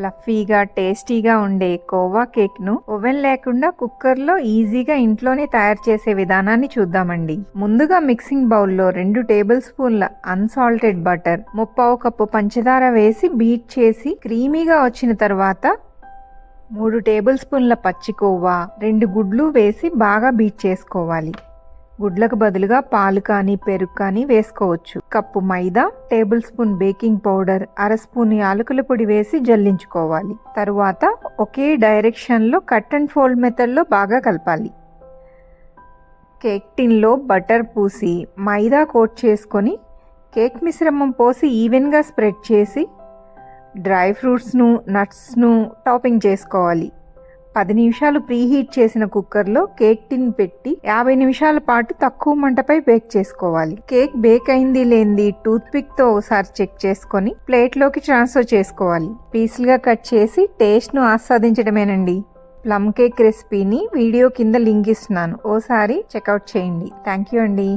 ఫ్లఫీగా టేస్టీగా ఉండే కోవా కేక్ను ఓవెన్ లేకుండా కుక్కర్లో ఈజీగా ఇంట్లోనే తయారు చేసే విధానాన్ని చూద్దామండి. ముందుగా మిక్సింగ్ బౌల్లో రెండు టేబుల్ స్పూన్ల అన్సాల్టెడ్ బటర్ ముప్పావు కప్పు పంచదార వేసి బీట్ చేసి క్రీమీగా వచ్చిన తర్వాత మూడు టేబుల్ స్పూన్ల పచ్చి కోవా రెండు గుడ్లు వేసి బాగా బీట్ చేసుకోవాలి. గుడ్లకు బదులుగా పాలు కానీ పెరుగు కానీ వేసుకోవచ్చు. Cup maida table spoon baking powder అర స్పూన్ యాలకుల పొడి వేసి జల్లించుకోవాలి. తరువాత ఒకే డైరెక్షన్లో కట్ అండ్ ఫోల్డ్ మెథడ్లో బాగా కలపాలి. కేక్ టిన్లో బటర్ పూసి మైదా కోట్ చేసుకొని కేక్ మిశ్రమం పోసి ఈవెన్గా స్ప్రెడ్ చేసి డ్రై ఫ్రూట్స్ను నట్స్ను టాపింగ్ చేసుకోవాలి. పది నిమిషాలు ప్రీహీట్ చేసిన కుక్కర్లో కేక్ టిన్ పెట్టి యాభై నిమిషాల పాటు తక్కువ మంటపై బేక్ చేసుకోవాలి. కేక్ బేక్ అయింది లేనిది టూత్ పిక్తో ఒకసారి చెక్ చేసుకొని ప్లేట్లోకి ట్రాన్స్ఫర్ చేసుకోవాలి. పీసులుగా కట్ చేసి టేస్ట్ను ఆస్వాదించడమేనండి. ప్లమ్ కేక్ రెసిపీని వీడియో కింద లింక్ ఇస్తున్నాను. ఓసారి చెక్అవుట్ చేయండి. థ్యాంక్ యూ అండి.